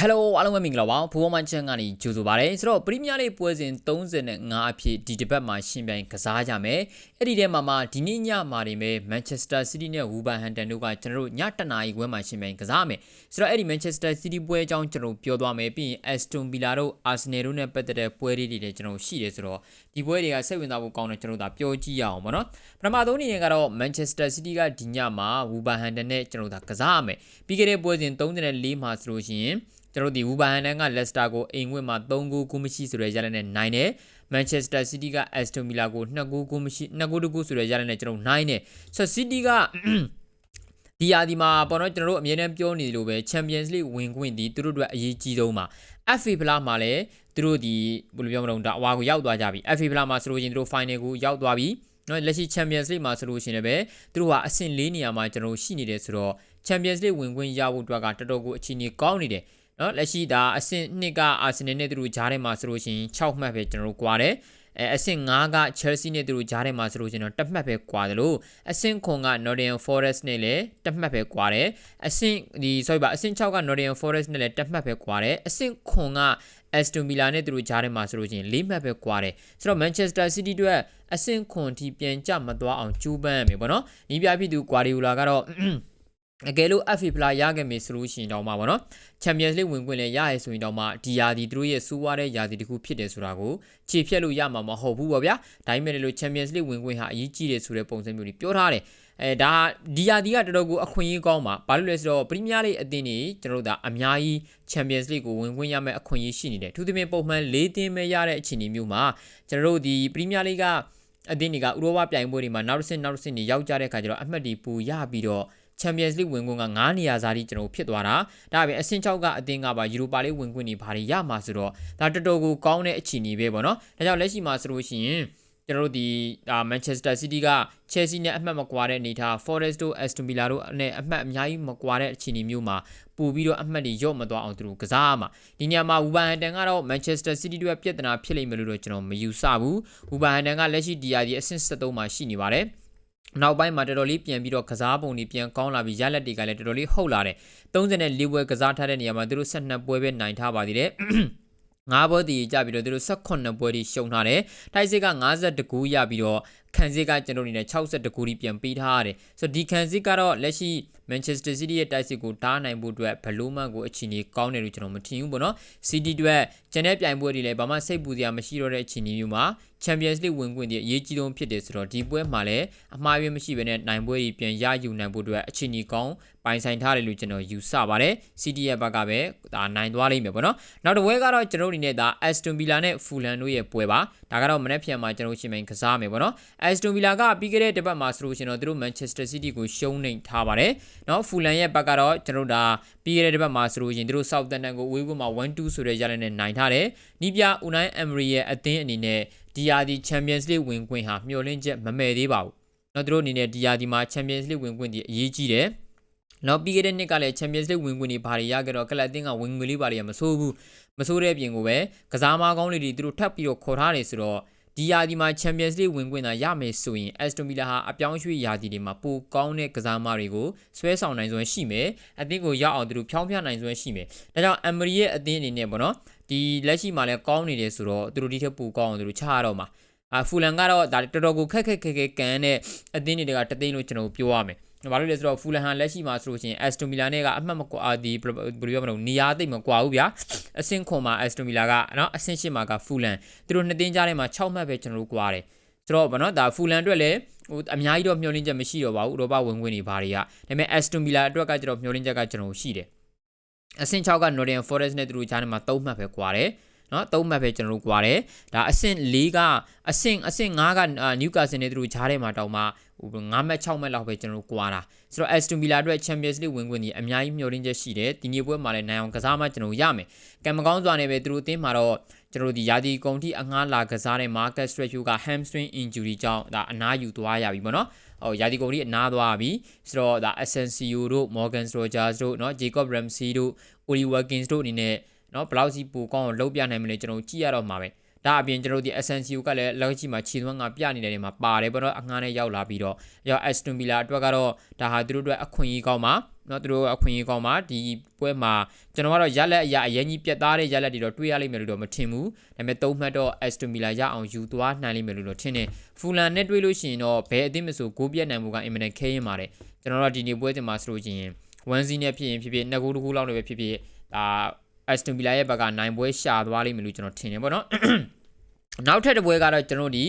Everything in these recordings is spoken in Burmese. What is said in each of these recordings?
ဟယ်လိုအားလုံးပဲမင်္ဂလာပါဘူဘောမန်ချန်ကနေကြိုဆိုပါရစေဆိုတော့ပရီးမီးယားလိပွဲစဉ်35အဖြစ်ဒီတစ်ပတ်မှာရှင်ပြိုင်ကစားကြမယ်အဲ့ဒီထဲမှာမှဒီနေ့ညမှာနေမဲ့မန်ချက်စတာစီးတီးနဲ့ဝူဘန်ဟန်တန်တို့ကကျွန်တော်တို့ညတနာရီခွဲမှာရှင်ပြိုင်ကစားမယ်ဆိုတော့အဲ့ဒီမန်ချက်စတာစီးတီးပွဲအကြောင်းကျွန်တော်ပြောသွားမယ်ပြီးရင်အက်စတွန်ဗီလာတို့အာဆင်နယ်တို့နဲ့ပတ်သက်တဲ့ပွဲတွေတွေလည်းကျွန်တော်ရှိတယ်ဆိုတော့ဒီပွဲတွေကစိတ်ဝင်စားဖို့ကောင်းတယ်ကျွန်တော်တို့ဒါပြောကြည့်ရအောင်ပေါ့နော်ပထမဆုံးအနေနဲ့ကတော့မန်ချက်စတာစီးတီးကဒီညမှာဝူဘန်ဟန်တန်နဲ့ကျွန်တော်တို့ဒါကစားရမယ်ပြီးခဲ့တဲ့ပွဲစဉ်34မှာဆိုလို့ရှိရင်ကျွန်တော်ဒီဝူဘန်ဟန်တန်ကလက်စတာကိုအိမ်ဝင့်မှာ3ဂိုးကူးမရှိဆိုတဲ့ရလနဲ့နိုင်တယ်မန်ချက်စတာစီးတီးကအက်စတွန်ဗီလာကို2ဂိုးကူးမရှိ2ဂိုးတကူဆိုတဲ့ရလနဲ့ကျွန်တော်နိုင်တယ်ဆိုတော့စီးတီးကဒီယာဒီမှာပေါ့နော်ကျွန်တော်တို့အမြဲတမ်းပြောနေတယ်လို့ပဲ Champions League ဝင်ခွင့်ဒီသူတို့အတွက်အရေးကြီးဆုံးပါ FA ဖလားမှာလည်းသူတို့ဒီဘယ်လိုပြောမလို့ဒါအဝါကိုရောက်သွားကြပြီ FA ဖလားမှာဆိုလို့ရင်သူတို့ final ကိုရောက်သွားပြီနော်လက်ရှိ Champions League မှာဆိုလို့ရှိရင်လည်းသူတို့ကအဆင့်၄နေရာမှာကျွန်တော်တို့ရှိနေတယ်ဆိုတော့ Champions League ဝင်ခွင့်ရဖို့အတွက်ကတော်တော်ကိုအခြေအနေကောင်းနေတယ် နော်လက်ရှိဒါအဆင့်2ကအာဆင်နယ်နဲ့သူတို့ဂျားထဲမှာဆိုလို့ရှိရင်6မှတ်ပဲကျွန်တော်တို့꽌တယ်အဲအဆင့်5က Chelsea နဲ့သူတို့ဂျားထဲမှာဆိုလို့ရှင်တော့တစ်မှတ်ပဲကွာတယ်လို့အဆင့်9က Nottingham Forest နဲ့လည်းတစ်မှတ်ပဲကွာတယ်အဆင့်ဒီ sorry ပါအဆင့်6က Nottingham Forest နဲ့လည်းတစ်မှတ်ပဲကွာတယ်အဆင့်9က Aston Villa နဲ့သူတို့ဂျားထဲမှာဆိုလို့ရှင်၄မှတ်ပဲကွာတယ်ဆိုတော့ Manchester City တို့အဆင့်9ထိပြန်ကြမသွားအောင်ကြိုးပမ်းရမယ်ပေါ့နော်ဒီပြဖြစ်သူ Guardiola ကတော့ အကယ်လို့ FA ဖလားရခဲ့မယ်ဆိုလို့ရှိရင်တော့မှာပေါ့နော် Champions League ဝင်ခွင့်လည်းရရဲဆိုရင်တော့မှဒီယာဒီသူတို့ရဲ့စူးဝါးတဲ့ယာဒီတစ်ခုဖြစ်တယ်ဆိုတာကိုခြေဖြတ်လို့ရမှာမဟုတ်ဘူးပေါ့ဗျာဒါပေမဲ့လို့ Champions League ဝင်ခွင့်ဟာအရေးကြီးတယ်ဆိုတဲ့ပုံစံမျိုးတွေပြောထားတယ်အဲဒါဒီယာဒီကတော်တော်ကိုအခွင့်အရေးကောင်းပါဘာလို့လဲဆိုတော့ပရီးမီးယားလိအသင်းတွေကျွန်တော်တို့ဒါအများကြီး Champions League ကိုဝင်ခွင့်ရမယ့်အခွင့်အရေးရှိနေတယ်သူသဖြင့်ပုံမှန်၄သင်းပဲရတဲ့အခြေအနေမျိုးမှာကျွန်တော်တို့ဒီပရီးမီးယားလိကအသင်းတွေကဥရောပပြိုင်ပွဲတွေမှာနောက်တစ်ဆင့်နောက်တစ်ဆင့်တွေရောက်ကြတဲ့အခါကျတော့အမှတ်တွေပူရပြီးတော့ Champions League ဝင်ခွင့်က9နေရာစားတိကျွန်တော်ဖြစ်သွားတာဒါပေမဲ့အဆင့်6ကအသင်းကပါ Europa League ဝင်ခွင့်နေဘာတွေရမှာဆိုတော့ဒါတော်တော်ကိုကောင်းတဲ့အခြေအနေပဲပေါ့နော်ဒါကြောင့်လက်ရှိမှာဆိုလို့ရှိရင်ကျွန်တော်တို့ဒီအာ Manchester City က Chelsea နဲ့အမှတ်မကွာတဲ့အနေထား Forest တို့ Aston Villa တို့နဲ့အမှတ်အများကြီးမကွာတဲ့အခြေအနေမျိုးမှာပို့ပြီးတော့အမှတ်တွေရော့မသွားအောင်သူတို့ကစားရမှာဒီနေရာမှာ Wolverhampton ကတော့ Manchester City တို့ရဲ့ပြဿနာဖြစ်လိမ့်မယ်လို့တော့ကျွန်တော်မယူဆဘူး Wolverhampton ကလက်ရှိ DR ဒီအဆင့်73မှာရှိနေပါတယ် နောက်ပိုင်းမှာတော်တော်လေးပြန်ပြီးတော့ကစားပုံတွေပြန်ကောင်းလာပြီးရလက်တွေကလည်းတော်တော်လေးဟုတ်လာတယ်34ပွဲကစားထားတဲ့နေရာမှာသူတို့12ပွဲပဲနိုင်ထားပါသေးတယ်ငါးပွဲတည်ကြပြီးတော့သူတို့18ပွဲထိရှုံထားတယ်။တိုက်စစ်က52ဂိုးရပြီးတော့ ခံစစ်ကကျွန်တော်အနေနဲ့62ဂိုးထိပြန်ပေးထားရတယ်။ဆိုတော့ဒီခံစစ်ကတော့လက်ရှိ Manchester City ရဲ့တိုက်စစ်ကိုတားနိုင်ဖို့အတွက်ဘလိုမှကိုအခြေအနေကောင်းတယ်လို့ကျွန်တော်မထင်ဘူးပေါ့နော်။ City အတွက်ကျန်တဲ့ပြိုင်ပွဲတွေလည်းဘာမှစိတ်ပူစရာမရှိတော့တဲ့အခြေအနေမျိုးမှာ Champions League ဝင်ခွင့်တွေအရေးကြီးဆုံးဖြစ်တယ်ဆိုတော့ဒီပွဲမှာလည်းအမှားယွင်းမရှိဘဲနဲ့နိုင်ပွဲတွေပြန်ရယူနိုင်ဖို့အတွက်အခြေအနေကောင်းပိုင်ဆိုင်ထားတယ်လို့ကျွန်တော်ယူဆပါတယ် City ရဲ့ဘက်ကပဲဒါနိုင်သွားလိမ့်မယ်ပေါ့နော်နောက်တစ်ပွဲကတော့ကျွန်တော်အနေနဲ့ဒါ Aston Villa နဲ့ Fulham တို့ရဲ့ပွဲပါဒါကတော့မနေ့ပြန်မှာကျွန်တော်ရှင်းမင်းကစားမယ်ပေါ့နော်အက်စတွန်ဗီလာကပြီးခဲ့တဲ့တစ်ပတ်မှာဆိုလို့ရှိရင်တော့သူတို့မန်ချက်စတာစီးတီးကိုရှုံးနိမ်ထားပါတယ်။နော်ဖူလန်ရဲ့ဘက်ကတော့ကျွန်တော်တို့ဒါပြီးခဲ့တဲ့တစ်ပတ်မှာဆိုလို့ရှိရင်သူတို့ဆောက်တန်တန်ကိုဝေးဘွမှာ1-2ဆိုတဲ့ရလဒ်နဲ့နိုင်ထားတယ်။နီးပြအူနိုင်းအမ်ရီရဲ့အသင်းအနေနဲ့ဒီယာဒီချန်ပီယံလိဝင်ခွင့်ဟာမျှော်လင့်ချက်မမဲ့သေးပါဘူး။နော်သူတို့အနေနဲ့ဒီယာဒီမှာချန်ပီယံလိဝင်ခွင့်ဒီအရေးကြီးတယ်။နောက်ပြီးခဲ့တဲ့နှစ်ကလည်း Champions League ဝင်ခွင့်တွေဘာတွေရခဲ့တော့ကလပ်အသင်းကဝင်ငွေလေးဘာတွေကမဆိုးဘူးမဆိုးတဲ့အပြင်ကိုပဲကစားမကောင်းလေးတွေသူတို့ထပ်ပြီးတော့ခေါ်ထားတယ်ဆိုတော့ ဒီယာဒီမှာ Champions League ဝင်ခွင့်သာရမယ်ဆိုရင် Aston Villa ဟာအပြောင်းရွှေ့ယာဒီတွေမှာပိုကောင်းတဲ့ကစားမတွေကိုဆွဲဆောင်နိုင်စွမ်းရှိမယ်အသင်းကိုရောက်အောင်သူတို့ဖြောင်းပြနိုင်စွမ်းရှိမယ်ဒါကြောင့် Emery ရဲ့အသင်းအနေနဲ့ပေါ့နော်ဒီလက်ရှိမှာလည်းကောင်းနေတယ်ဆိုတော့သူတို့ဒီထက်ပိုကောင်းအောင်သူတို့ချရတော့မှာအာဖူလန်ကတော့ဒါတော်တော်ကိုခက်ခက်ခဲခဲကန်တဲ့အသင်းတွေကတသိန်းလို့ကျွန်တော်ပြောရမယ် ဘာလို့လဲဆိုတော့ဖူလန်ဟန်လက်ရှိမှာဆိုလို့ရှိရင် Aston Villa နဲ့ကအမှတ်မကွာဒီဘယ်လိုပြောမလို့နေရာသိမ့်မကွာဘူးဗျာအဆင့်ခွန်မှာ Aston Villa ကနော်အဆင့်ရှစ်မှာကဖူလန်သူတို့နှစ်သင်းကြားထဲမှာ6မှတ်ပဲကျွန်တော်တို့ကွာတယ်ဆိုတော့ဗောနော်ဒါဖူလန်အတွက်လည်းဟိုအများကြီးတော့မျှော်လင့်ချက်မရှိတော့ပါဘူးဥရောပဝင်ဝင်နေပါတွေကဒါပေမဲ့ Aston Villa အတွက်ကကျတော့မျှော်လင့်ချက်ကကျွန်တော်ရှိတယ်အဆင့်6က Nottingham Forest နဲ့သူတို့ကြားထဲမှာ3မှတ်ပဲကွာတယ် နော်သုံးမှတ်ပဲကျွန်တော်တို့꽌တယ်ဒါအဆင့်၄ကအဆင့်အဆင့်၅ကနျူကာဆယ်နဲ့သူတို့ဂျားထဲမှာတောင်မှဟို9မှတ်6မှတ်လောက်ပဲကျွန်တော်တို့꽌တာဆိုတော့ Aston Villa အတွက် Champions League ဝင်ခွင့်ဒီအများကြီးမျှော်လင့်ချက်ရှိတယ်ဒီနေ့ပွဲမှာလည်းနိုင်အောင်ကစားမှကျွန်တော်ရမယ်ကံမကောင်းစွာနဲ့ပဲသူတို့အသင်းမှာတော့ကျွန်တော်တို့ဒီယာဒီကုံထိအငှားလာကစားတဲ့ Marcus Rashford က hamstring injury ကြောင့်ဒါအနားယူသွားရပြီပေါ့နော်ဟိုယာဒီကုံထိအနားသွားပြီဆိုတော့ဒါ Asensio တို့ Morgan Rogers တို့เนาะ Jacob Ramsey တို့ Oli Watkins တို့အနေနဲ့ နော်ဘလောက်စီပိုကောင်းအောင်လုပ်ပြနိုင်မလဲကျွန်တော်ကြည့်ရတော့မှာပဲဒါအပြင်ကျွန်တော်ဒီ SNCU ကလည်းလောက်ကြီးမှာခြေသွမ်းကပြနေတဲ့နေရာမှာပါတယ်ပေါ့နော်အငှားနဲ့ရောက်လာပြီးတော့ရော Aston Villa အတွက်ကတော့ဒါဟာသူတို့အတွက်အခွင့်အရေးကောင်းပါနော်သူတို့အခွင့်အရေးကောင်းပါဒီပွဲမှာကျွန်တော်ကတော့ရလက်အရာအရင်ကြီးပြတ်သားတဲ့ရလက်တွေတော့တွေးရလိမ့်မယ်လို့တော့မထင်ဘူးဒါပေမဲ့သုံးမှတ်တော့ Aston Villa ရအောင်ယူသွားနိုင်လိမ့်မယ်လို့တော့ထင်တယ်ဖူလန်နဲ့တွေးလို့ရှိရင်တော့ဘယ်အသင်းမဆိုဂိုးပြတ်နိုင်မှုကအင်မတန်ခဲရင်ပါတယ်ကျွန်တော်တို့ဒီနေ့ပွဲတင်မှာဆိုလို့ရှိရင်1-0နဲ့ဖြစ်ရင်ဖြစ်ဖြစ်2-2လောက်နဲ့ပဲဖြစ်ဖြစ်ဒါ Aston Villa ရဲ့ဘက်ကနိုင်ပွဲရှာသွားလိမ့်မယ်လို့ကျွန်တော်ထင်တယ်ပေါ့နော်နောက်ထပ်တစ်ပွဲကတော့ကျွန်တော်တို့ဒီ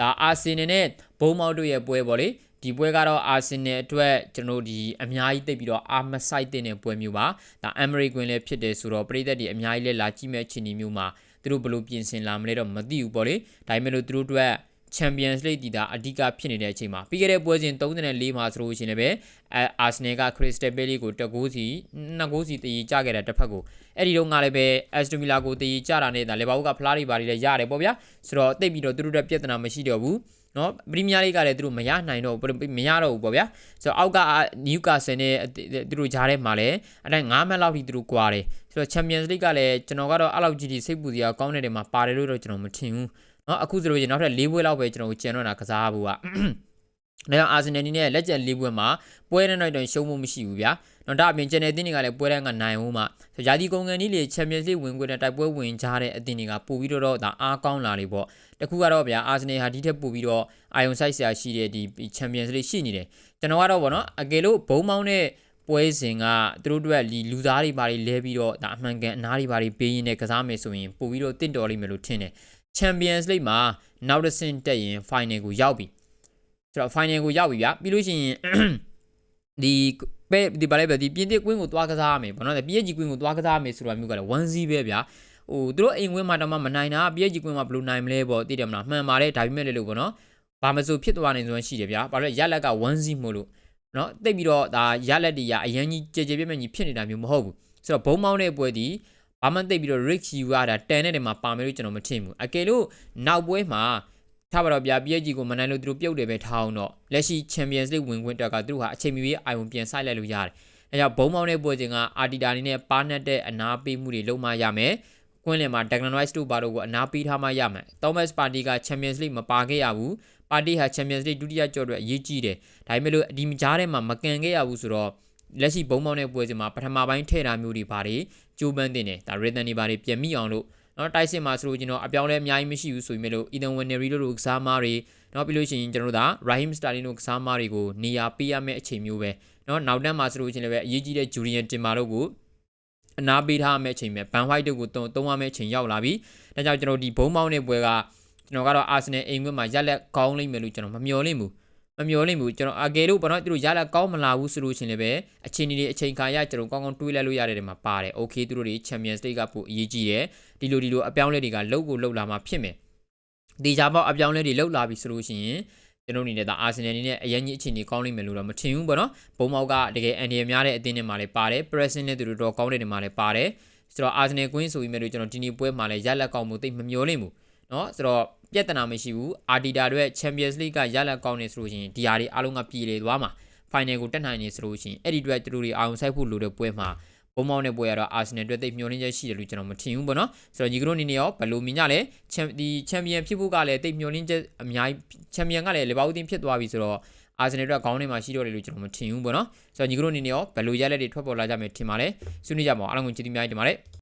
ဒါအာဆင်နယ်နဲ့ဘုံမောက်တို့ရဲ့ပွဲပေါ့လေဒီပွဲကတော့အာဆင်နယ်အတွက်ကျွန်တော်တို့ဒီအများကြီးသိပ်ပြီးတော့အာမဆိုင်တဲ့ပွဲမျိုးပါဒါအမေရိကန်လည်းဖြစ်တယ်ဆိုတော့ပြည်သက်တွေအများကြီးလည်းလာကြည့်မဲ့အခြေအနေမျိုးမှာသူတို့ဘယ်လိုပြင်ဆင်လာမလဲတော့မသိဘူးပေါ့လေဒါပေမဲ့လို့သူတို့အတွက် Champions League ဒီဒါအဓိကဖြစ်နေတဲ့အချိန်မှာပြီးခဲ့တဲ့ပွဲစဉ်34မှာဆိုလို့ရှိရင်လည်းအဲအာဆင်နယ်က Crystal Palace ကိုတကူးစီနှစ်ကူးစီတည်ကြခဲ့တာတစ်ဖက်ကိုအဲ့ဒီတော့ငါလည်းပဲ Aston Villa ကိုတည်ကြတာနဲ့ဒါလေဘာဘူးကဖလားတွေပါတွေလည်းရတယ်ပေါ့ဗျာဆိုတော့တိတ်ပြီးတော့သူတို့အတွက်ပြဿနာမရှိတော့ဘူးနော်ပရီးမီးယားလိကလည်းသူတို့မရနိုင်တော့ဘူးမရတော့ဘူးပေါ့ဗျာဆိုတော့အောက်ကနယူကာဆယ်နဲ့သူတို့ကြားထဲမှာလည်းအတိုင်း9မှတ်လောက်ထိသူတို့ကွာတယ်ဆိုတော့ Champions League ကလည်းကျွန်တော်ကတော့အဲ့လောက်ကြီးကြီးစိတ်ပူစရာကောင်းတဲ့နေရာမှာပါတယ်လို့တော့ကျွန်တော်မထင်ဘူး နော်အခုဆိုလို့ရင်နောက်ထပ်၄ပွဲလောက်ပဲကျွန်တော်ကြံတော့တာကစားဖို့ကဒါကြောင့်အာဆင်နယ်နီနဲ့လက်ကျန်၄ပွဲမှာပွဲနဲ့တော့ရှုံးမှုမရှိဘူးဗျာနော်ဒါအပြင်ကျန်တဲ့အသင်းတွေကလည်းပွဲတန်းကနိုင်ဦးမှာဆိုရာဒီကုန်ကန်ကြီးလေချန်ပီယံစ်လိဝင်ခွင့်နဲ့တိုက်ပွဲဝင်ကြတဲ့အသင်းတွေကပို့ပြီးတော့ဒါအားကောင်းလာလေပေါ့တခုကတော့ဗျာအာဆင်နယ်ဟာဒီထက်ပို့ပြီးတော့အာယုံဆိုင်ဆရာရှိတဲ့ဒီချန်ပီယံစ်လိရှိနေတယ်ကျွန်တော်ကတော့ဗောနော်အကယ်လို့ဘုံမောင်းတဲ့ပွဲစဉ်ကသူတို့တို့ကလီလူသားတွေဘာတွေလဲပြီးတော့ဒါအမှန်ကန်အနားတွေဘာတွေပေးရင်းနဲ့ကစားမယ်ဆိုရင်ပို့ပြီးတော့တင့်တော်လိမ့်မယ်လို့ထင်တယ် Champions League မှာနောက်တစ်ဆင့်တက်ရင် final ကိုရောက်ပြီဆိုတော့ final ကိုရောက်ပြီဗျာပြီးလို့ရှိရင်ဒီပဲဒီဘာလဲပဲဒီပြင်းတစ်ကွင်းကိုသွားကစားရမယ်ဘောနော်ပြည့်ကြီးကွင်းကိုသွားကစားရမယ်ဆိုတာမျိုးကလည်း1-0ပဲဗျာဟိုသူတို့အိမ်ကွင်းမှာတော့မှမနိုင်တာပြည့်ကြီးကွင်းမှာဘယ်လိုနိုင်မလဲပေါ့သိတယ်မလားမှန်ပါတယ်ဒါပေမဲ့လည်းလို့ပေါ့နော်ဘာမဆိုဖြစ်သွားနိုင်စွမ်းရှိတယ်ဗျာဘာလို့ရက်လက်က1-0မို့လို့နော်တိတ်ပြီးတော့ဒါရက်လက်တွေရအရင်ကြီးကြဲကြဲပြည့်ပြည့်ကြီးဖြစ်နေတာမျိုးမဟုတ်ဘူးဆိုတော့ဘုံမောင်းတဲ့ပွဲဒီ ဘာမှတိတ်ပြီးတော့ Rick ယူရတာတန်တဲ့နေမှာပါမယ်လို့ကျွန်တော်မထင်ဘူးအကယ်လို့နောက်ပွဲမှာထားပါတော့ဗျာ PSG ကိုမနိုင်လို့သူတို့ပြုတ်တယ်ပဲထားအောင်တော့လက်ရှိ Champions League ဝင်ခွင့်တက်ကသူတို့ဟာအချိန်မီအိုင်ဝန်ပြန်ဆိုင်လိုက်လို့ရတယ်။အဲကြောင့်ဘုံမောင်းတဲ့ပွဲစဉ်ကအာတီတာနေနဲ့ပါနတ်တဲ့အနာပေးမှုတွေလုပ်မှရမယ်။ကွင်းလင်မှာ Declan Rice တို့ဘာတို့ကိုအနာပေးထားမှရမယ်။ Thomas Partey က Champions League မပါခဲ့ရဘူး။ Partey ဟာ Champions League ဒုတိယကြော်အတွက်အရေးကြီးတယ်။ဒါပေမဲ့လို့ဒီကြားထဲမှာမကန်ခဲ့ရဘူးဆိုတော့ လက်ရှိဘုံမောင်းတဲ့ပွဲစဉ်မှာပထမပိုင်းထည့်တာမျိုးတွေပါတယ်။ကျိုးပန်းတင်တယ်။ဒါ Rhythm တွေပါတယ်ပြန်မိအောင်လို့နော်တိုက်စစ်မှာဆိုလို့ကျွန်တော်အပြောင်းလဲအများကြီးမရှိဘူးဆိုပေမဲ့လို့ Ethan Winery တို့လိုကစားမားတွေနော်ပြီးလို့ရှိရင်ကျွန်တော်တို့ဒါ Raheem Sterling တို့ကစားမားတွေကိုနေရာပေးရမယ့်အချိန်မျိုးပဲနော်နောက်တန်းမှာဆိုလို့ချင်းလည်းပဲအရေးကြီးတဲ့ Julian Timber တို့ကိုအနာပေးထားမယ့်အချိန်ပဲ Van White တို့ကိုတုံးတုံးရမယ့်အချိန်ရောက်လာပြီဒါကြောင့်ကျွန်တော်ဒီဘုံမောင်းတဲ့ပွဲကကျွန်တော်ကတော့ Arsenal အိမ်ခွင့်မှာရက်လက်ကောင်းလိမ့်မယ်လို့ကျွန်တော်မမျှော်လင့်ဘူး မမျောလိမ့်ဘူးကျွန်တော်အကယ်လို့ဘာလို့သူတို့ရလာကောင်းမလာဘူးဆိုလို့ရှင်လည်းပဲအချိန်ကြီးအချိန်ခါရကျွန်တော်ကောင်းကောင်းတွေးလိုက်လို့ရတဲ့နေမှာပါတယ်။ Okay သူတို့တွေ Champions League ကပိုအရေးကြီးတယ်။ဒီလိုဒီလိုအပြောင်းလဲတွေကလှုပ်ကိုလှုပ်လာမှာဖြစ်မယ်။ဒီကြပေါက်အပြောင်းလဲတွေလှုပ်လာပြီဆိုလို့ရှိရင်ကျွန်တော်အနေနဲ့ဒါအာဆင်နယ်အနေနဲ့အရင်ကြီးအခြေအနေကောင်းလိမ့်မယ်လို့တော့မထင်ဘူးပေါ့နော်။ဘုံမောက်ကတကယ်အန်ဒီရများတဲ့အသင်းတွေမှာလည်းပါတယ်။ Pressing နဲ့သူတို့တော့ကောင်းတဲ့နေမှာလည်းပါတယ်။ဆိုတော့အာဆင်နယ်ကွင်းဆိုပြီးမဲ့လို့ကျွန်တော်ဒီနေ့ပွဲမှာလည်းရက်လက်ကောင်းမှုသိမမျောလိမ့်ဘူး။နော်ဆိုတော့ ပြဿနာမရှိဘူးအာဒီတာတို့ရဲ့ Champions League ကရလတ်ကောင်းနေဆိုလို့ရှိရင်ဒီဟာတွေအားလုံးကပြည်လေသွားမှာ final ကိုတက်နိုင်နေဆိုလို့ရှိရင်အဲ့ဒီအတွက်သူတို့တွေအောင်ဆိုင်ဖို့လိုတဲ့ပွဲမှာဘုံမောင်းတဲ့ပွဲကတော့ Arsenal အတွက်သိမျှော်လင့်ချက်ရှိတယ်လို့ကျွန်တော်မထင်ဘူးပေါ့နော်ဆိုတော့ညီကတို့အနေနဲ့ရောဘယ်လိုမြင်ကြလဲဒီ Champion ဖြစ်ဖို့ကလည်းသိမျှော်လင့်ချက်အများကြီး Champion ကလည်းလေဘာဦးတင်ဖြစ်သွားပြီဆိုတော့အာဆင်နယ်အတွက်ခေါင်းထဲမှာရှိတော့တယ်လို့ကျွန်တော်မထင်ဘူးပေါ့နော်ဆိုတော့ညီကတို့အနေနဲ့ရောဘယ်လိုရလက်တွေထွက်ပေါ်လာကြမယ်ထင်ပါလဲဆွေးနွေးကြပါအောင်အားလုံးကိုကျေးဇူးများတင်ပါတယ်